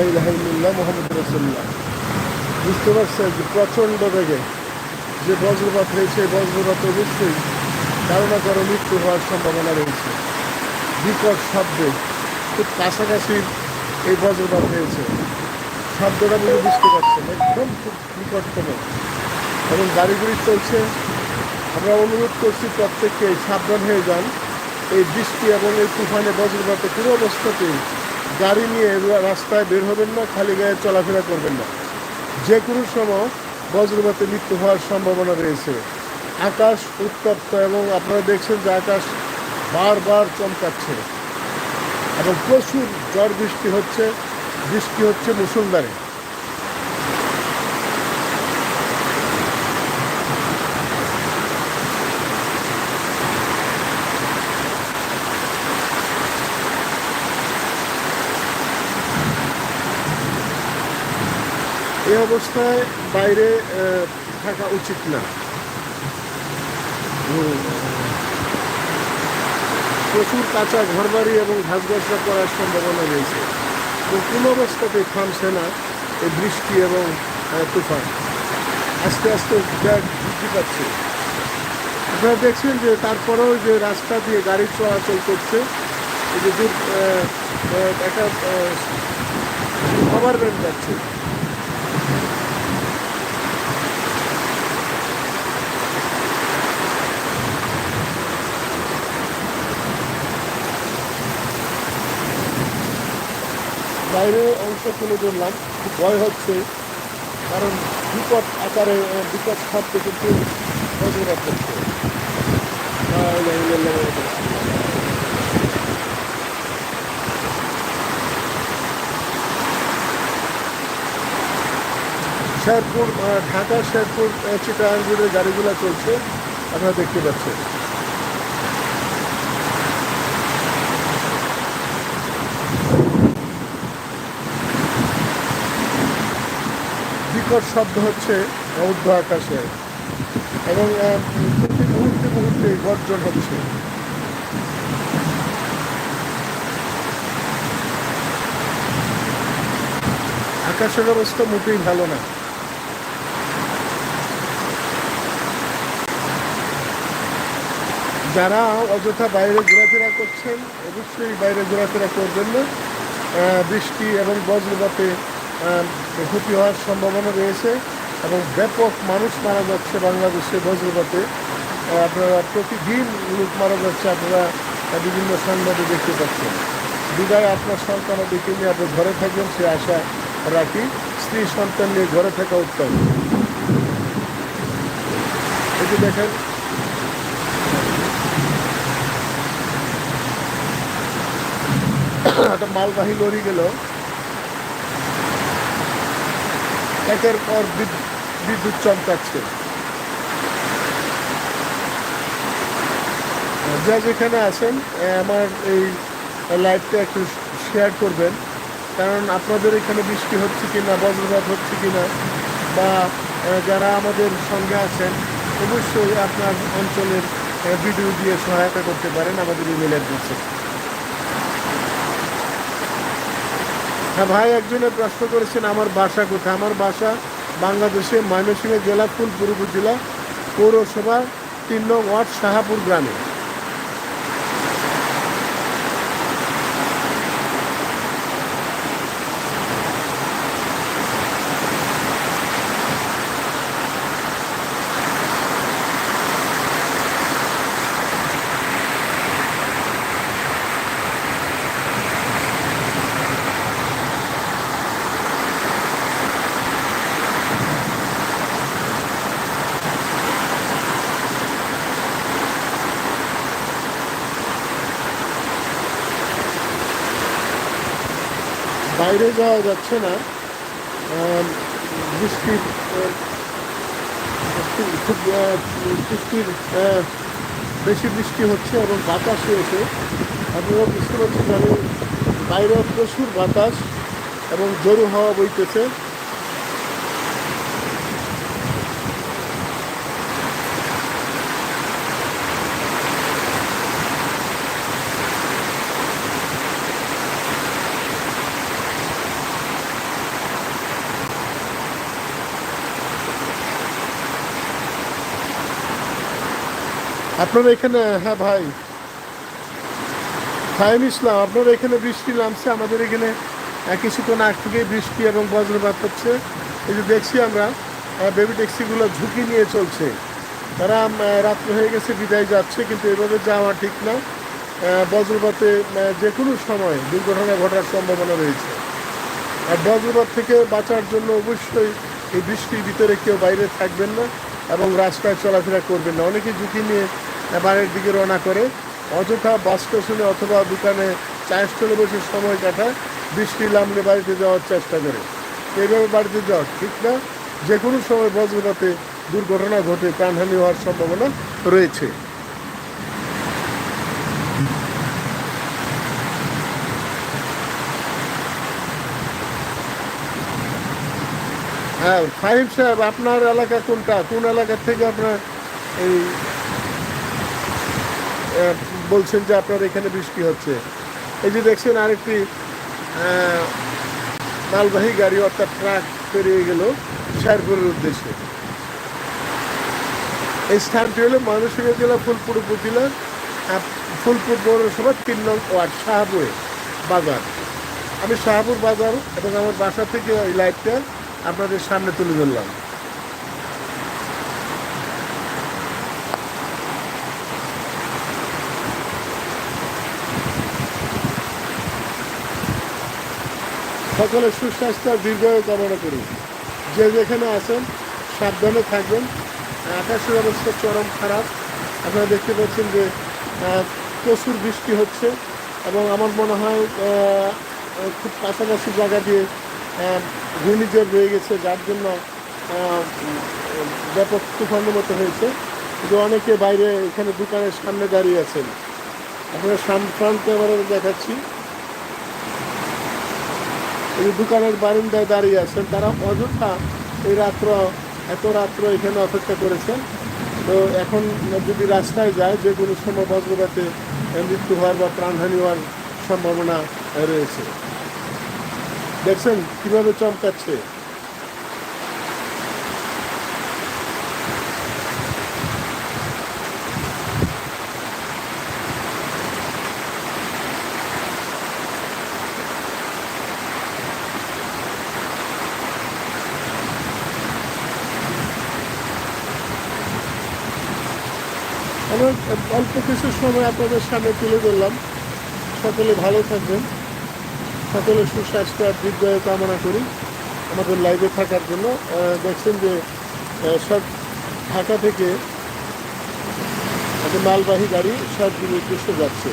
লাইলাহিল্লাহ মোহাম্মদ রসুল্লাহ বুঝতে পারছেন যে প্রচণ্ড বেগে যে বজ্রপাত হয়েছে বজ্রপাত অবশ্যই কারও না কারও মৃত্যু হওয়ার সম্ভাবনা রয়েছে। বিকট শব্দে, খুব কাছাকাছি এই বজ্রপাত হয়েছে। শব্দটা বুঝে বুঝতে পারছেন, একদম খুব নিকটতম। এবং গাড়িগুলি চলছে। আমরা অনুরোধ করছি প্রত্যেককে সাবধান হয়ে যান। এই বৃষ্টি এবং এই তুফানে বজ্রপাতে কোনো অবস্থাতেই গাড়ি নিয়ে রাস্তায় বের হবেন না, খালি গায়ে চলাফেরা করবেন না। যে কোনো সময় বজ্রপাতে মৃত্যু হওয়ার সম্ভাবনা রয়েছে। আকাশ উত্তপ্ত এবং আপনারা দেখছেন যে আকাশ বারবার চমকাচ্ছে। এবং প্রচুর ঝড় বৃষ্টি হচ্ছে বৃষ্টি হচ্ছে মুসলধারে অবস্থায় বাইরে থাকা উচিত না। প্রচুর কাঁচা ঘরবাড়ি এবং ঘাস ঘাসগসা করার সম্ভাবনা রয়েছে। তো কোনো অবস্থাতেই থামছে না এই বৃষ্টি এবং তুফান। আস্তে আস্তে ব্যাগ বৃদ্ধি পাচ্ছে। আপনারা দেখছেন যে তারপরেও যে রাস্তা দিয়ে গাড়ি চলাচল করছে, এই যে একটা যাচ্ছে। বাইরে অংশ তুলে ধরলাম। খুব ভয় হচ্ছে, কারণ বিপদ আকারে বিপদ খাদ্য কিন্তু বজ্রপাত করছে শেরপুর ঢাকা, শেরপুর চিটাগাং রোডে গাড়িগুলো চলছে। আপনারা দেখতে পাচ্ছেন। বিকট শব্দ হচ্ছে ঊর্ধ্ব আকাশে এবং প্রতি মুহূর্তে মুহূর্তে গর্জন হচ্ছে। আকাশের অবস্থা মোটেই ভালো না। যারা অযথা বাইরে ঘোরাফেরা করছেন, অবশ্যই বাইরে ঘোরাফেরা করবেন না। বৃষ্টি এবং বজ্রপাতে ক্ষতি হওয়ার সম্ভাবনা রয়েছে এবং ব্যাপক মানুষ মারা যাচ্ছে বাংলাদেশে বজ্রপাতে। আপনারা প্রতিদিন লোক মারা যাচ্ছে, আপনারা বিভিন্ন সংবাদে দেখতে পাচ্ছেন। বিদায় আপনার সন্তানাদিকে নিয়ে আপনি ঘরে থাকবেন, সে আশা রাখি স্ত্রী সন্তান নিয়ে ঘরে থাকা উত্তম। যে দেখেন একটা মালবাহী লরি গেল। একের পর বিদ- বিদ্যুৎ চমকাচ্ছে। যা যেখানে আছেন আমার এই লাইভটা একটু শেয়ার করবেন। কারণ আপনাদের এখানে বৃষ্টি হচ্ছে কি না বজ্রপাত হচ্ছে কি না বা যারা আমাদের সঙ্গে আছেন, অবশ্যই আপনার অঞ্চলের ভিডিও দিয়ে সহায়তা করতে পারেন আমাদের ইমেল অ্যাড্রেসে হ্যাঁ ভাই, একজনে প্রশ্ন করেছেন, আমার বাসা কোথায়? আমার বাসা বাংলাদেশে ময়মনসিংহ জেলা ফুলপুর জেলা পৌরসভা তিন নং ওয়ার্ড শাহাপুর গ্রামে। বাইরে যাওয়া যাচ্ছে না। বৃষ্টির খুব- বৃষ্টির বেশি বৃষ্টি হচ্ছে এবং বাতাস হয়েছে আপনারা বুঝতে পারছেন আমি বাইরে প্রচুর বাতাস এবং জোরু হাওয়া বইতেছে। আপনারা এখানে হ্যাঁ ভাই। ফাইম ইসলাম আপনারা এখানে বৃষ্টি নামছে, আমাদের এখানে কিছুক্ষণ আগ থেকেই বৃষ্টি এবং বজ্রপাত হচ্ছে। এই যে দেখছি আমরা বেবি ট্যাক্সিগুলো ঝুঁকি নিয়ে চলছে। তারা রাত্র হয়ে গেছে, বিদায় যাচ্ছে, কিন্তু এভাবে যাওয়া ঠিক না। বজ্রপাতে যে কোনো সময় দুর্ঘটনা ঘটার সম্ভাবনা রয়েছে। আর বজ্রপাত থেকে বাঁচার জন্য অবশ্যই এই বৃষ্টির ভিতরে কেউ বাইরে থাকবেন না এবং রাস্তায় চলাফেরা করবেন না। অনেকে ঝুঁকি নিয়ে বাড়ির দিকে রওনা করে, অযথা বাস স্টেশনে অথবা দোকানে চায়ের স্টলে বসে সময় কাটায়, বৃষ্টি নামলে বাড়িতে যাওয়ার চেষ্টা করে। এইভাবে বাড়িতে যাওয়া ঠিক না যে কোনো সময় বজ্রপাতে দুর্ঘটনা ঘটে, প্রাণহানি হওয়ার সম্ভাবনা রয়েছে। হ্যাঁ ফাহিম সাহেব, আপনার এলাকা কোনটা? কোন এলাকা থেকে আপনার এই বলছেন যে আপনার এখানে বৃষ্টি হচ্ছে। এই যে দেখছেন আরেকটি মালবাহী গাড়ি অর্থাৎ ট্রাক পেরিয়ে গেল শেরপুরের উদ্দেশ্যে। এই স্থানটি হলো ময়মনসিংহ জেলা ফুলপুর উপজেলা আহ, ফুলপুর পৌরসভা তিন নং ওয়ার্ড শাহপুরে বাজার। আমি শাহপুর বাজার এবং আমার বাসা থেকে ওই লাইটটা আপনাদের সামনে তুলে ধরলাম। সকলে সুস্বাস্থ্য দীর্ঘায়ু কামনা করি। যে যেখানে আছেন, সাবধানে থাকবেন। আকাশের অবস্থা চরম খারাপ। আপনারা দেখতে পাচ্ছেন যে প্রচুর বৃষ্টি হচ্ছে এবং আমার মনে হয় খুব কাছাকাছি জায়গা দিয়ে ঘূর্ণিঝড় রয়ে গেছে, যার জন্য ব্যাপক তুফানের মতো হয়েছে। কিন্তু অনেকে বাইরে এখানে দোকানের সামনে দাঁড়িয়ে আছেন। আপনারা সাম ফ্রন্ট দেখাচ্ছি। এই দোকানের বারিন্দায় দাঁড়িয়ে আছেন। তারা অযথা এই রাত্র, এত রাত্র এখানে অপেক্ষা করেছেন। তো এখন যদি রাস্তায় যায়, যে কোনো সময় বজ্রপাতে মৃত্যু হওয়ার বা প্রাণহানি হওয়ার সম্ভাবনা রয়েছে। দেখছেন কীভাবে চমকাচ্ছে? অল্প কিছু সময় আপনাদের সামনে তুলে ধরলাম। সকলে ভালো থাকবেন। সকলে সুস্বাস্থ্য আর দীর্ঘায়ু কামনা করি আমাদের লাইভে থাকার জন্য। দেখছেন যে সব ঢাকা থেকে একটা মালবাহী গাড়ি সব উদ্দেশ্যে যাচ্ছে।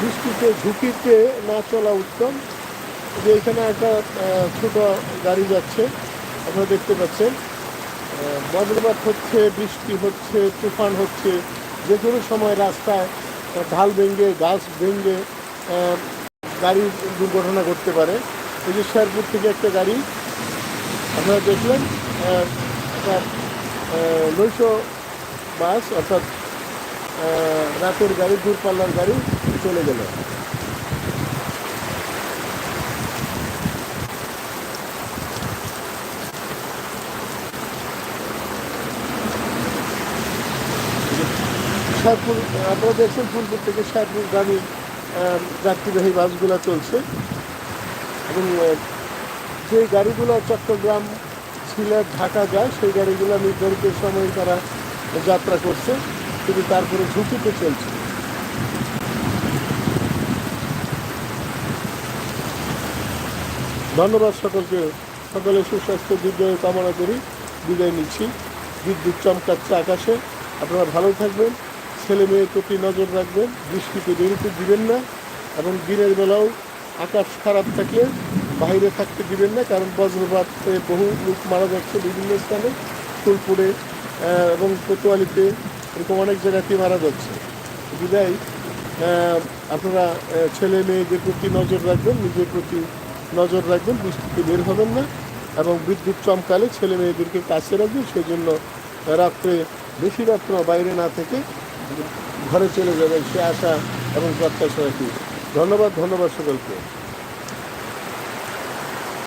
বৃষ্টিতে, ঝুঁকিতে না চলা উত্তম। যে এখানে একটা ছোট গাড়ি যাচ্ছে, আপনারা দেখতে পাচ্ছেন। বজ্রপাত হচ্ছে, বৃষ্টি হচ্ছে, তুফান হচ্ছে, যে কোনো সময় রাস্তায় ঢাল ভেঙে, গাছ ভেঙে গাড়ির দুর্ঘটনা ঘটতে পারে। এই যে শেরপুর থেকে একটা গাড়ি, আপনারা দেখলেন একটা নৈশ বাস, অর্থাৎ রাতের গাড়ি, দূরপাল্লার গাড়ি চলে গেল। শেরপুর আপনারা দেখছেন ফুলপুর থেকে শেরপুর গামী যাত্রীবাহী বাসগুলো চলছে। এবং যে গাড়িগুলো চট্টগ্রাম, সিলেট, ঢাকা যায়, সেই গাড়িগুলো নির্ধারিত সময়ে তারা যাত্রা করছে, কিন্তু তারপরে ঝুঁকিতে চলছে। ধন্যবাদ সকলকে। সকলে সুস্বাস্থ্য, দীর্ঘায়ু কামনা করি। বিদায় নিচ্ছি। বিদ্যুৎ চমকাচ্ছে আকাশে। আপনারা ভালো থাকবেন। ছেলে মেয়ের প্রতি নজর রাখবেন বৃষ্টিতে বেরোতে দিবেন না এবং দিনের বেলাও আকাশ খারাপ থাকলে বাইরে থাকতে দিবেন না, কারণ বজ্রপাতে বহু লোক মারা যাচ্ছে বিভিন্ন স্থানে, ফুলপুরে এবং কোতোয়ালিতে এরকম অনেক জায়গাতে মারা যাচ্ছে। বিদায় আপনারা ছেলে মেয়েদের প্রতি নজর রাখবেন, নিজের প্রতি নজর রাখবেন বৃষ্টিতে বের হবেন না এবং বিদ্যুৎ চমকালে ছেলে মেয়েদেরকে কাছে রাখবেন। সেজন্য রাত্রে বেশি রাত্র বাইরে না থেকে ঘরে চলে যাবেন সে আশা এবং প্রত্যাশা রাখি। ধন্যবাদ ধন্যবাদ সকলকে।